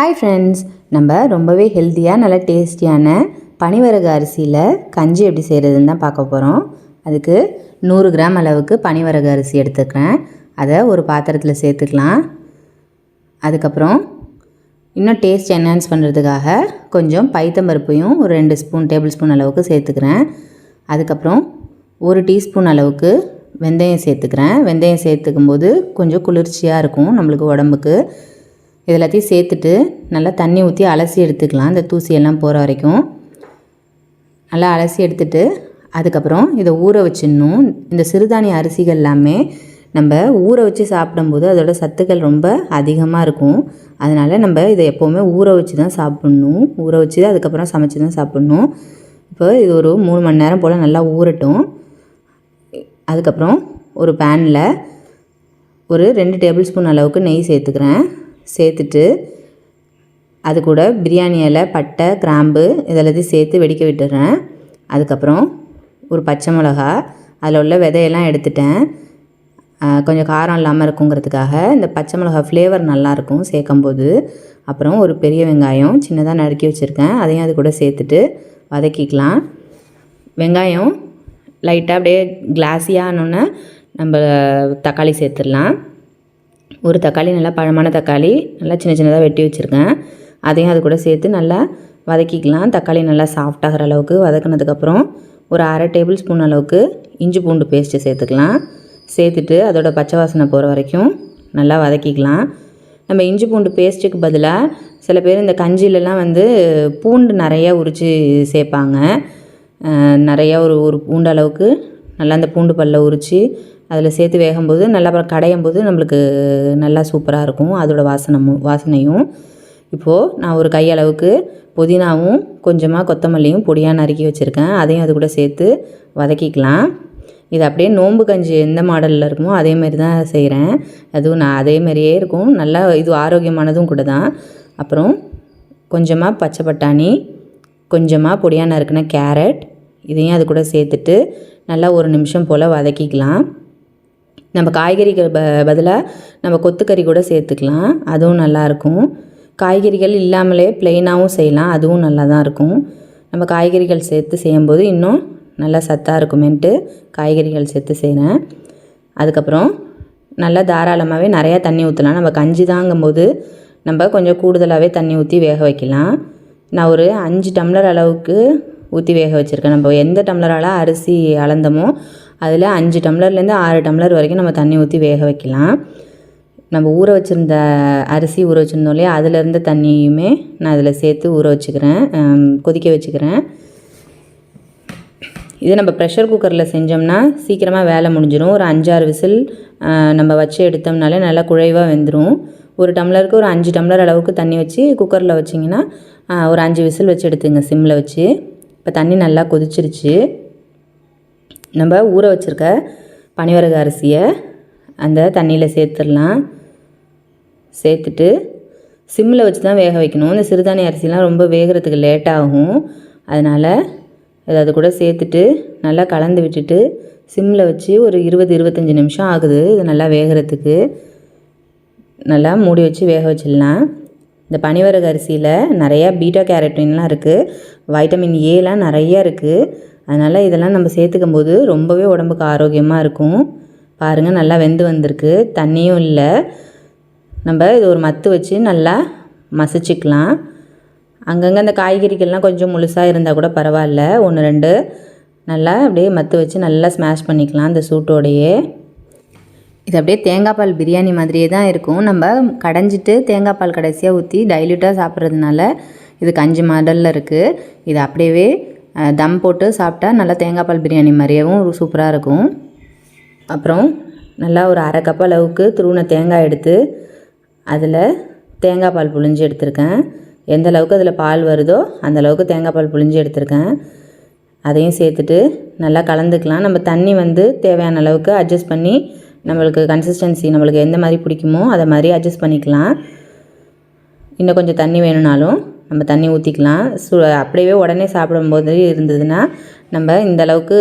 Hi friends நம்ம ரொம்பவே ஹெல்த்தியாக நல்ல டேஸ்டியான பனிவரகு அரிசியில் கஞ்சி எப்படி செய்கிறதுன்னு தான் பார்க்க போகிறோம் அதுக்கு நூறு கிராம் அளவுக்கு பனிவரகு அரிசி எடுத்துக்கிறேன். அதை ஒரு பாத்திரத்தில் சேர்த்துக்கலாம். அதுக்கப்புறம் இன்னும் டேஸ்ட் என்ஹான்ஸ் பண்ணுறதுக்காக கொஞ்சம் பைத்தம்பருப்பையும் ஒரு ரெண்டு ஸ்பூன் டேபிள் ஸ்பூன் அளவுக்கு சேர்த்துக்கிறேன். அதுக்கப்புறம் ஒரு டீஸ்பூன் அளவுக்கு வெந்தயம் சேர்த்துக்கிறேன். வெந்தயம் சேர்த்துக்கும் போது கொஞ்சம் குளிர்ச்சியாக இருக்கும் நம்மளுக்கு உடம்புக்கு. இது எல்லாத்தையும் சேர்த்துட்டு நல்லா தண்ணி ஊற்றி அலசி எடுத்துக்கலாம். இந்த தூசியெல்லாம் போகிற வரைக்கும். நல்லா அலசி எடுத்துட்டு அதுக்கப்புறம் இதை ஊற வச்சிடணும். இந்த சிறுதானிய அரிசிகள் எல்லாமே நம்ம ஊற வச்சு சாப்பிடும்போது அதோட சத்துக்கள் ரொம்ப அதிகமாக இருக்கும். அதனால் நம்ம இதை எப்போவுமே ஊற வச்சு தான் சாப்பிட்ணும். ஊற வச்சு அதுக்கப்புறம் சமைச்சு தான் சாப்பிட்ணும். இப்போ இது ஒரு மூணு மணி நேரம் போல் நல்லா ஊறட்டும். அதுக்கப்புறம் ஒரு பேனில் ஒரு ரெண்டு டேபிள் ஸ்பூன் அளவுக்கு நெய் சேர்த்துக்கிறேன். சேர்த்துட்டு அது கூட பிரியாணி இலை பட்டை கிராம்பு இதெல்லாத்தையும் சேர்த்து வெடிக்க விட்டுறேன். அதுக்கப்புறம் ஒரு பச்சை மிளகா அதில் உள்ள விதையெல்லாம் எடுத்துட்டேன். கொஞ்சம் காரம் இல்லாமல் இருக்குங்கிறதுக்காக இந்த பச்சை மிளகா ஃப்ளேவர் நல்லாயிருக்கும் சேர்க்கும்போது. அப்புறம் ஒரு பெரிய வெங்காயம் சின்னதாக நறுக்கி வச்சுருக்கேன். அதையும் அது கூட சேர்த்துட்டு வதக்கிக்கலாம். வெங்காயம் லைட்டாக அப்படியே கிளாஸியானோன்னே நம்ம தக்காளி சேர்த்துடலாம். ஒரு தக்காளி நல்லா பழமான தக்காளி நல்லா சின்ன சின்னதாக வெட்டி வச்சுருக்கேன். அதையும் அது கூட சேர்த்து நல்லா வதக்கிக்கலாம். தக்காளி நல்லா சாஃப்டாகிற அளவுக்கு வதக்கினதுக்கப்புறம் ஒரு அரை டேபிள் ஸ்பூன் அளவுக்கு இஞ்சி பூண்டு பேஸ்ட்டு சேர்த்துக்கலாம். சேர்த்துட்டு அதோட பச்சை வாசனை போகிற வரைக்கும் நல்லா வதக்கிக்கலாம். நம்ம இஞ்சி பூண்டு பேஸ்ட்டுக்கு பதிலாக சில பேர் இந்த கஞ்சிலலாம் வந்து பூண்டு நிறையா உரித்து சேர்ப்பாங்க. நிறையா ஒரு ஒரு பூண்டு அளவுக்கு நல்லா அந்த பூண்டு பல்ல உரித்து அதில் சேர்த்து வேகும்போது நல்லா அப்புறம் கடையும் போது நம்மளுக்கு நல்லா சூப்பராக இருக்கும். அதோடய வாசனமும் வாசனையும். இப்போது நான் ஒரு கையளவுக்கு புதினாவும் கொஞ்சமாக கொத்தமல்லியும் பொடியாக நறுக்கி வச்சுருக்கேன். அதையும் அது கூட சேர்த்து வதக்கிக்கலாம். இது அப்படியே நோம்பு கஞ்சி எந்த மாடலில் இருக்குமோ அதேமாரி தான் செய்கிறேன் அதுவும் நான் அதேமாரியே இருக்கும். நல்லா இது ஆரோக்கியமானதும் கூட தான். அப்புறம் கொஞ்சமாக பச்சை பட்டாணி கொஞ்சமாக பொடியாக நறுக்கின கேரட் இதையும் அது கூட சேர்த்துட்டு நல்லா ஒரு நிமிஷம் போல் வதக்கிக்கலாம். நம்ம காய்கறிகள் ப பதிலாக நம்ம கொத்துக்கறி கூட சேர்த்துக்கலாம். அதுவும் நல்லாயிருக்கும் காய்கறிகள் இல்லாமலே ப்ளெயினாகவும் செய்யலாம். அதுவும் நல்லா தான் இருக்கும். நம்ம காய்கறிகள் சேர்த்து செய்யும்போது இன்னும் நல்லா சத்தாக இருக்குமேன்ட்டு காய்கறிகள் சேர்த்து செய்கிறேன் அதுக்கப்புறம் நல்லா தாராளமாகவே நிறையா தண்ணி ஊற்றலாம் நம்ம கஞ்சி தாங்கும்போது நம்ம கொஞ்சம் கூடுதலாகவே தண்ணி ஊற்றி வேக வைக்கலாம். நான் ஒரு அஞ்சு டம்ளர் அளவுக்கு ஊற்றி வேக வச்சுருக்கேன். நம்ம எந்த டம்ளரால் அரிசி அளந்தமோ அதில் அஞ்சு டம்ளர்லேருந்து ஆறு டம்ளர் வரைக்கும் நம்ம தண்ணி ஊற்றி வேக வைக்கலாம். நம்ம ஊற வச்சுருந்த அரிசி ஊற வச்சுருந்தோம் இல்லையா? அதிலிருந்த தண்ணியுமே நான் அதில் சேர்த்து ஊற வச்சுக்கிறேன். கொதிக்க வச்சுக்கிறேன். இதே நம்ம ப்ரெஷர் குக்கரில் செஞ்சோம்னா சீக்கிரமாக வேலை முடிஞ்சிடும் ஒரு அஞ்சாறு விசில் நம்ம வச்சு எடுத்தோம்னாலே நல்லா குழைவாக வெந்துடும் ஒரு டம்ளருக்கு ஒரு அஞ்சு டம்ளர் அளவுக்கு தண்ணி வச்சு குக்கரில் வச்சிங்கன்னா ஒரு அஞ்சு விசில் வச்சு எடுத்துங்க சிம்மில் வச்சு. இப்போ தண்ணி நல்லா கொதிச்சிருச்சு. நம்ம ஊற வச்சுருக்க பனிவரகு அரிசியை அந்த தண்ணியில் சேர்த்துடலாம். சேர்த்துட்டு சிம்மில் வச்சு தான் வேக வைக்கணும். இந்த சிறுதானிய அரிசிலாம் ரொம்ப வேகிறதுக்கு லேட்டாகும் அதனால் அது கூட சேர்த்துட்டு நல்லா கலந்து விட்டுட்டு சிம்மில் வச்சு ஒரு இருபது இருபத்தஞ்சி நிமிஷம் ஆகுது இது நல்லா வேகிறதுக்கு. நல்லா மூடி வச்சு வேக வச்சிடலாம். இந்த பனிவரகு அரிசியில் நிறையா பீட்டா கேரட்டின்லாம் இருக்குது வைட்டமின் ஏலாம் நிறையா இருக்குது அதனால் இதெல்லாம் நம்ம சேர்த்துக்கும் போது ரொம்பவே உடம்புக்கு ஆரோக்கியமாக இருக்கும். பாருங்கள் நல்லா வெந்து வந்திருக்கு. தண்ணியும் இல்லை. நம்ம இது ஒரு மத்து வச்சு நல்லா மசிச்சுக்கலாம். அங்கங்கே அந்த காய்கறிகள்லாம் கொஞ்சம் முழுசாக இருந்தால் கூட பரவாயில்ல. ஒன்று ரெண்டு நல்லா அப்படியே மத்து வச்சு நல்லா ஸ்மாஷ் பண்ணிக்கலாம் அந்த சூட்டோடையே. இது அப்படியே தேங்காய் பால் பிரியாணி மாதிரியே தான் இருக்கும். நம்ம கடைஞ்சிட்டு தேங்காய் பால் கடைசியாக ஊற்றி டைல்யூட்டாக சாப்பிட்றதுனால இது கஞ்சி மாடலில் இருக்குது இது அப்படியே தம் போட்டு சாப்பிட்டா நல்லா தேங்காய் பால் பிரியாணி மாதிரியேவும் சூப்பராக இருக்கும். அப்புறம் நல்லா ஒரு அரை கப் அளவுக்கு துருவின தேங்காய் எடுத்து அதில் தேங்காய் பால் புழிஞ்சு எடுத்திருக்கேன். எந்த அளவுக்கு அதில் பால் வருதோ அந்த அளவுக்கு தேங்காய் பால் புழிஞ்சு எடுத்திருக்கேன். அதையும் சேர்த்துட்டு நல்லா கலந்துக்கலாம். நம்ம தண்ணி வந்து தேவையான அளவுக்கு அட்ஜஸ்ட் பண்ணி நம்மளுக்கு கன்சிஸ்டன்சி நம்மளுக்கு எந்த மாதிரி பிடிக்குமோ அதை மாதிரி அட்ஜஸ்ட் பண்ணிக்கலாம். இன்னும் கொஞ்சம் தண்ணி வேணும்னாலும் நம்ம தண்ணி ஊற்றிக்கலாம் சு அப்படியே உடனே சாப்பிடும்போது இருந்ததுன்னா நம்ம இந்த அளவுக்கு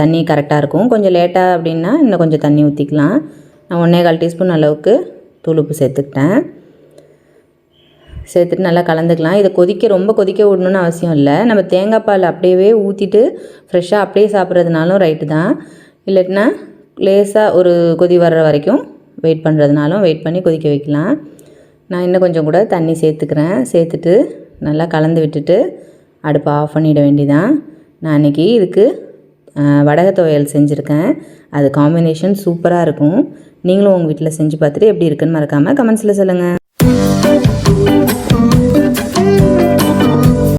தண்ணி கரெக்டாக இருக்கும். கொஞ்சம் லேட்டாக அப்படின்னா இன்னும் கொஞ்சம் தண்ணி ஊற்றிக்கலாம் நான் ஒன்றே கால் டீஸ்பூன் அளவுக்கு தூளுப்பு சேர்த்துக்கிட்டேன். சேர்த்துட்டு நல்லா கலந்துக்கலாம். இதை கொதிக்க ரொம்ப கொதிக்க விடணும்னு அவசியம் இல்லை. நம்ம தேங்காய் பால் அப்படியே ஊற்றிட்டு ஃப்ரெஷ்ஷாக அப்படியே சாப்பிட்றதுனாலும் ரைட்டு தான். இல்லாட்டினா லேசாக ஒரு கொதி வர்ற வரைக்கும் வெயிட் பண்ணுறதுனாலும் வெயிட் பண்ணி கொதிக்க வைக்கலாம். நான் இன்னும் கொஞ்சம் கூட தண்ணி சேர்த்துக்கிறேன். சேர்த்துட்டு நல்லா கலந்து விட்டுட்டு அடுப்பை ஆஃப் பண்ணிட வேண்டிதான். நான் அன்றைக்கி இதுக்கு வடக துவையல் செஞ்சுருக்கேன். அது காம்பினேஷன் சூப்பராக இருக்கும். நீங்களும் உங்கள் வீட்டில் செஞ்சு பார்த்துட்டு எப்படி இருக்குன்னு மறக்காமல் கமெண்ட்ஸில் சொல்லுங்கள்